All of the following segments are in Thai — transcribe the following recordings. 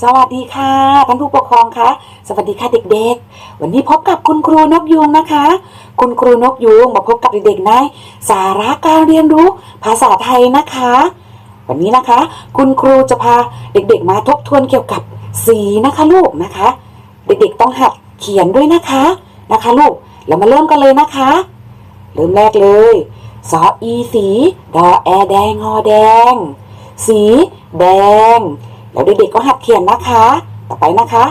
สวัสดีค่ะท่านผู้ปกครองคะสวัสดีค่ะเด็กๆ วันนี้พบกับคุณครูนกยูงนะคะ คุณครูนกยูงมาพบกับเด็กๆในสาระการเรียนรู้ภาษาไทยนะคะ วันนี้นะคะ คุณครูจะพาเด็กๆมาทบทวนเกี่ยวกับสีนะคะลูกนะคะ เด็กๆต้องหัดเขียนด้วยนะคะนะคะลูกเรามาเริ่มกันเลยนะคะ เริ่มแรกเลยสออีสีดอแอแดงงอแดง สีแดง แล้วเด็กๆก็หัดเขียนนะคะ ต่อไปนะคะ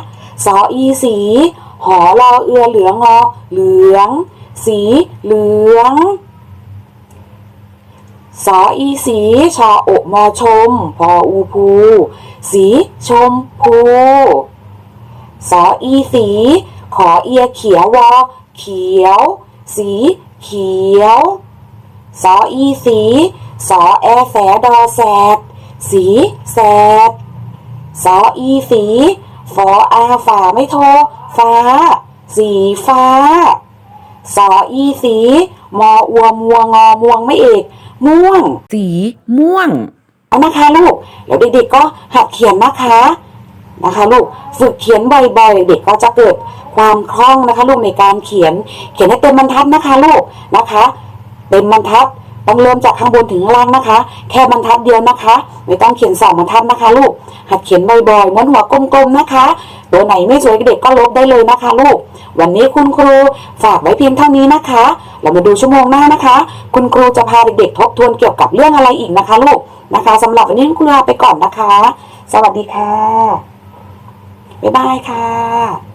สออีสี หอรอเอือเหลืองอเหลือง สีเหลืองสออีสีชอโอกมอชม พออูพู สีชมพูสออีสี ขอเอียเขียววอเขียว สีเขียวสออีสีสอแอแสดอแสดสีแสด สออีสีฟออาฝาไม่โทฟ้า สีฟ้าสออีสี มออัวมัวงอม่วงไม่เอก ม่วง สีม่วง เอานะคะลูกแล้วเด็กๆก็หัดเขียนนะคะนะคะลูกฝึกเขียนบ่อยๆ เด็กก็จะเกิดความคล่องนะคะ ลูกในการเขียน เขียนให้เต็มบรรทัดนะคะ ลูกนะคะเต็มบรรทัด ต้องเริ่มจากข้างบนถึงข้างล่างนะคะ แค่บรรทัดเดียวนะคะ ไม่ต้องเขียนสองบรรทัดนะคะ ลูก หัดเขียนบ่อยๆม้วนหัวกลมๆนะคะ ตัวไหนไม่สวยเด็กก็ลบได้เลยนะคะ ลูก วันนี้คุณครูฝากไว้เพียงเท่านี้นะคะ เรามาดูชั่วโมงหน้านะคะ คุณครูจะพาเด็กๆทบทวนเกี่ยวกับเรื่องอะไรอีกนะคะ ลูกนะคะสำหรับวันนี้คุณครูลาไปก่อนนะคะ สวัสดีค่ะบ๊ายบายค่ะ